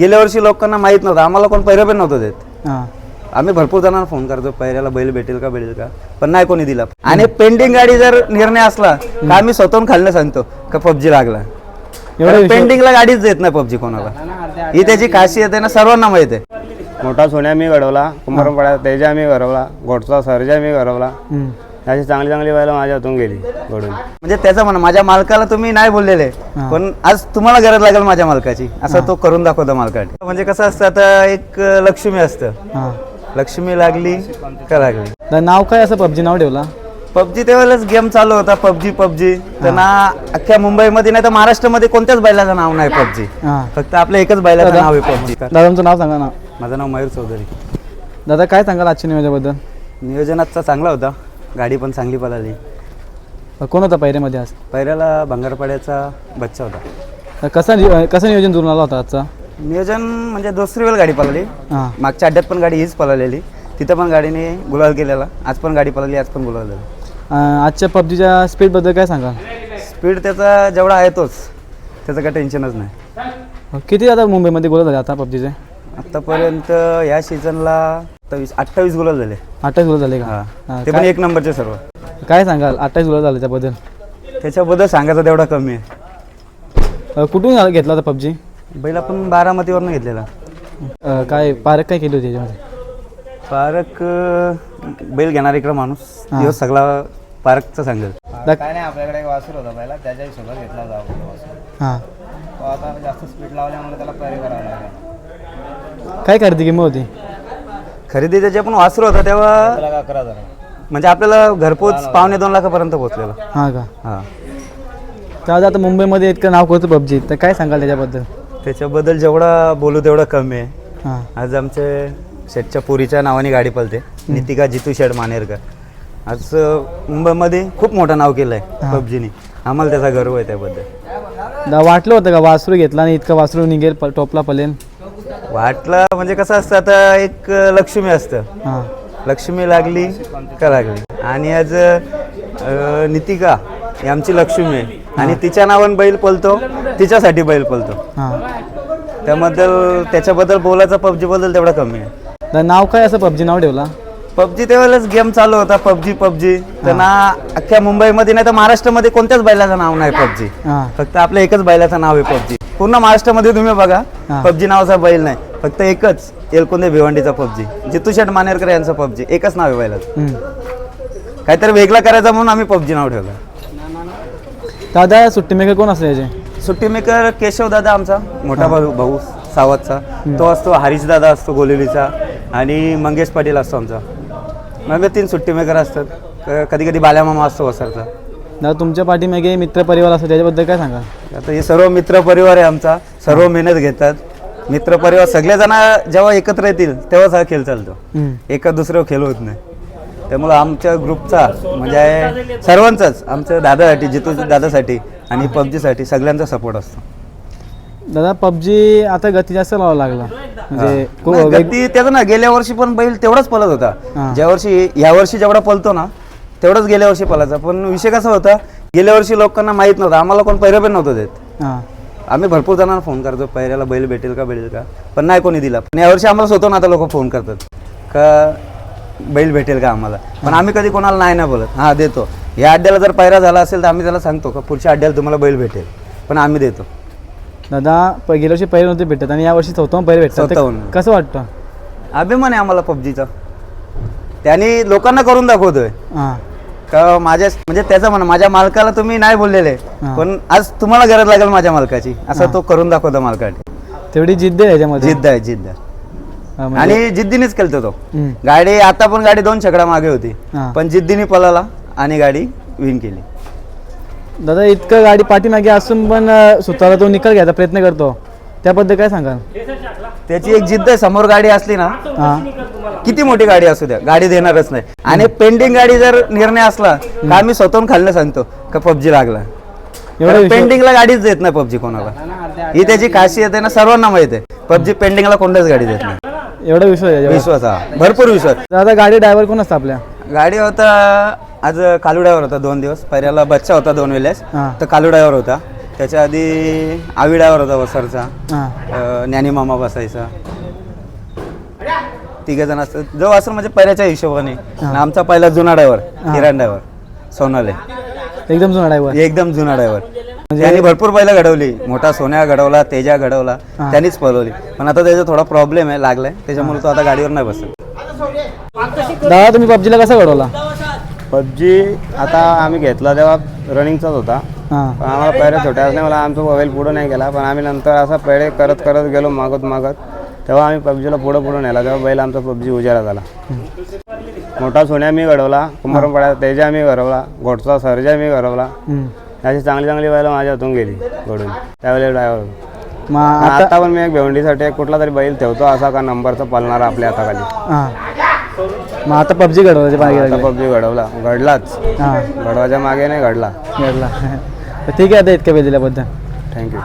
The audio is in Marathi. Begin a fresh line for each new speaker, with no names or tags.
गेल्या वर्षी लोकांना माहीत नव्हतं. आम्हाला कोण पैरे पण नव्हतं देत.
हां.
आम्ही भरपूर जणांना फोन करतो पैऱ्याला बैल भेटेल का भेटेल का? पण नाही कोणी दिला. आणि पेंडिंग गाडी जर निर्णय असला तर आम्ही स्वतःहून खाल्लं सांगतो का पबजी लागला?
एवढा विश्वास-
पेंडिंगला गाडीच देत नाही पबजी कोणाला. ही त्याची खासियत आहे ना सर्वांना माहीत आहे.
मोठा सोन्या मी घडवला कुंभारपाड्यात तेजा मी घडवला घोटचा सर्जा मी घडवला.
हम्म.
अशी चांगली चांगली बैल माझ्या हातून गेली घडून.
म्हणजे त्याचं म्हणा माझ्या मालकाला तुम्ही नाही बोललेले. पण आज तुम्हाला गरज लागेल माझ्या मालकाची. असं तो करून दाखवतो मालकाने. म्हणजे कसं असतं आता एक लक्ष्मी असतं. लक्ष्मी लागली का लागली?
नाव काय असं पबजी? नाव ठेवला.
पबजी त्यावेळेलाच गेम चालू होता पबजी पबजी. तर ना अख्ख्या मुंबईमध्ये नाही तर महाराष्ट्रामध्ये कोणत्याच बैलाचं नाव नाही पबजी. फक्त आपलं एकच बैलाचं. नाव आहे पबजी.
दादा तुमचं नाव सांगा ना.
माझं नाव मयूर चौधरी.
दादा काय सांगाल आजच्या नियोजनाबद्दल?
नियोजनाचा चांगला होता. गाडी पण चांगली पळाली.
कोण होता पहिऱ्यामध्ये आज?
पहिल्याला भंगारपाड्याचा बच्चा होता.
कसं नि- कसं नियोजन जुळून आला होता आजचा?
नियोजन म्हणजे दुसरी वेळ गाडी पळाली.
हां.
मागच्या अड्ड्यात पण गाडी हीच पळालेली. तिथं पण गाडीने गुलाल केलेला. आज पण गाडी पळाली आज पण गुलाल झाला.
अ, आजच्या पबजीच्या स्पीडबद्दल काय सांगाल?
स्पीड त्याचा जेवढा आहे तोच. त्याचं काही टेन्शनच नाही.
किती आता मुंबईमध्ये गोल झाले आता पबजीचे?
आत्तापर्यंत या सीझनला अठ्ठावीस अठ्ठावीस गुलाल झाले.
अठ्ठावीस गोल झाले का?
हा. ते पण
काय-
एक नंबरचे सर्व.
काय सांगाल? अठ्ठावीस गोल झाले त्याबद्दल.
त्याच्याबद्दल सांगायचं तेवढा कमी आहे.
अ, कुठून आला- घेतला होता पबजी?
बैल आपण बारामतीवरनं घेतलेला.
काय पारक काय केली होती त्याच्यामध्ये?
पारक अं, बैल घेणार इकडं माणूस.
हा.
दिवस सगळा पार्कचा सांगेल.
दा-
काय नाही आपल्याकडे एक वासूर होता पहिला. त्याच्या हिशोबात घेतला होता आपण वासूर.
हां.
तो आता जास्त स्पीड लावल्यामुळे त्याला पैरे करावं लागेल.
काय खरेदी किंमत होती?
खरेदी त्याचे पण वासरू होता तेव्हा
त्याला अकरा हजार
म्हणजे आपल्याला घरपोच पावणे दोन लाखापर्यंत पोहोचलेला.
हां का?
हा.
तर आज आता मुंबईमध्ये इतकं नाव करतो पबजी? तर काय सांगाल त्याच्याबद्दल?
त्याच्याबद्दल जेवढा बोलू तेवढं कमी आहे.
हां.
आज आमचे शेटच्या पुरीच्या नावाने गाडी पळते नितिका जितू शेड मानेरकर. आज अं, मुंबईमध्ये खूप मोठं नाव केलं आहे. पबजीने. आम्हाला त्याचा गर्व आहे त्याबद्दल.
दा वाटलं होतं का वासरू घेतला आणि इतका वासरू निघेल प- टॉपला पलेन
वाटलं म्हणजे कसं असतं आता एक लक्ष्मी असतं.
हां.
लक्ष्मी लागली का लागली? आणि आज अं, नितिका ही आमची लक्ष्मी आहे. आणि तिच्या नावाने बैल पळतो तिच्यासाठी बैल पळतो.
हां.
त्याबद्दल त्याच्याबद्दल बोलायचं पबजीबद्दल तेवढा कमी आहे.
नाव काय असं पबजी? नाव ठेवला.
पबजी त्यावेळेलाच गेम चालू होता पबजी पबजी. तर ना अख्ख्या मुंबईमध्ये नाही तर महाराष्ट्रामध्ये कोणत्याच बैलाचं नाव नाही पबजी.
हां.
फक्त आपलं एकच बैलाचं नाव आहे पबजी. पूर्ण महाराष्ट्रामध्ये तुम्ही बघा
हा.
पबजी नावाचा बैल नाही. फक्त एकच एलकुंदे भिवंडीचा पबजी. जितू शेठ मानेरकर यांचा पबजी. एकच नाव आहे बैलाचं.
हम्म.
काहीतरी वेगळा करायचा म्हणून आम्ही पबजी नाव ठेवलं.
दादा सुट्टी मेकर कोण असले याचे?
सुट्टी मेकर केशव दादा आमचा मोठा भाऊ भाऊ सावतचा. तो असतो हरीश दादा असतो गोलेलीचा आणि मंगेश पाटील असतो आमचा. मग तीन सुट्टी मेकर असतात. कधी कधी बाल्यामामा असतो वसरचा.
दादा तुमच्या पाठीमागे मित्र परिवार असतो त्याच्याबद्दल काय सांगाल?
आता हे सर्व मित्र परिवार आहे आमचा सर्व मेहनत घेतात. मित्र परिवार सगळेजण जेव्हा एकत्र येतील तेव्हाच हा खेळ चालतो. एका दुसरं खेळ होत नाही. त्यामुळं आमच्या ग्रुपचा म्हणजे सर्वांचाच आमच्या दादासाठी जितू दादासाठी आणि पबजीसाठी सगळ्यांचा सपोर्ट असतो.
दादा पबजी आता गती जास्त लावा लागला. म्हणजे
गती त्याचं ना गेल्या वर्षी पण बैल तेवढाच पळत. होता. ज्या वर्षी या वर्षी जेवढा पळतो ना तेवढाच गेल्या वर्षी पळायचा पण विषय कसा होता गेल्या वर्षी लोकांना माहीत नव्हतं. आम्हाला कोण पैरे पण नव्हतं देत.
हां.
आम्ही भरपूर जणांना फोन करतो पैऱ्याला बैल भेटेल का भेटेल का? पण नाही कोणी दिला. पण यावर्षी आम्हाला स्वतः आता लोक फोन करतात का बैल भेटेल का आम्हाला? पण आम्ही कधी कोणाला नाही ना बोलत. हां देतो. या अड्ड्याला जर पैरा झाला असेल तर आम्ही त्याला सांगतो का पुढच्या अड्ड्याला तुम्हाला बैल भेटेल. पण आम्ही देतो.
दादा प- गेल्या वर्षी पहिले नव्हते भेटत आणि यावर्षी चौथा पहिले भेटतात. ते
स्वतःहून.
कसं वाटतं?
अभिमान आहे आम्हाला पबजीचा. त्यांनी लोकांना करून दाखवतोय.
हां.
का माझ्या म्हणजे त्याचं म्हणा माझ्या मालकाला तुम्ही नाही बोललेले. पण आज तुम्हाला गरज लागेल माझ्या मालकाची. असं तो करून दाखवतो मालकाने
तेवढी जिद्द आहे याच्यामध्ये
जिद्द आहे जिद्द.
हां, म्हणजे-
आणि जिद्दीनेच केलतो तो.
हम्म.
गाडी आता पण गाडी दोन छकडा मागे होती.
हा.
पण जिद्दीने पळाला आणि गाडी विन केली.
दादा इतकं गाडी पाठीमागे असून पण अं, स्वतःला तो निकाल घ्यायचा प्रयत्न करतो. त्याबद्दल काय सांगाल?
त्याची एक जिद्द आहे समोर गाडी असली ना
हां.
किती मोठी गाडी असू द्या गाडी देणारच नाही. आणि पेंडिंग गाडी जर निर्णय असला तर आम्ही स्वतःहून खाल्लं सांगतो का पबजी लागला.
एवढा विश्वास-
पेंडिंगला गाडीच देत नाही पबजी कोणाला. ही त्याची खासियत आहे ना सर्वांना माहीत आहे. पबजी पेंडिंगला कोणत्याच गाडी देत नाही.
एवढा विश्वास आहे.
विश्वास हा. भरपूर विश्वास.
दादा गाडी ड्रायव्हर कोण असतं आपल्या?
गाडी होता आज कालुड्यावर होता दोन दिवस. पहिल्याला बच्चा होता दोन वेळेस.
हां.
तर कालुड्यावर होता. त्याच्या आधी आविडावर होता वसरचा
हां.
अ, ज्ञानी मामा बसायचा. तिघे जण असतात. जो असं म्हणजे पहिल्याच्या हिशोबाने. आणि आमचा पहिला जुना ड्रायव्हर किरण ड्रायव्हर सोनाले.
एकदम जुना ड्रायव्हर
एकदम जुना ड्रायव्हर त्यांनी भरपूर बैल घडवली. मोठा सोन्या घडवला तेजा घडवला. त्यांनीच पळवली. पण आता त्याचा थोडा प्रॉब्लेम आहे लागलाय. त्याच्यामुळे तो आता गाडीवर नाही बसत.
दादा तुम्ही पबजीला कसा घडवला?
पबजी आता आम्ही घेतला तेव्हा रनिंगचाच होता.
हां.
पण आम्हाला पहिले छोट्या असल्यामुळे मला आमचा मोबाईल पुढं नाही गेला पण आम्ही नंतर असा पहिले करत करत गेलो मागत मागत. तेव्हा आम्ही पबजीला पुढं पुढं नेला तेव्हा बैल आमचा पबजी उजाला झाला मोठा सोन्या मी घडवला कुंभारपाड्यात तेजा मी घडवला घोटचा सर्जा मी घडवला. अशी चांगली चांगली बैल माझ्या हातून गेली घडून. त्यावेळेला ड्रायव्हर
मग आता
पण मी एक भेवंडीसाठी एक कुठला तरी बैल ठेवतो असा का नंबरचा पळणारा आपल्या हाताखाली.
हां. मग आता पबजी घडवला ते मागे
आता
लागले.
पबजी घडवला. घडलाच.
हां.
घडवाच्या मागे नाही घडला.
घडला. ठीक आहे आता इतक्या वेळ दिल्याबद्दल.
थँक्यू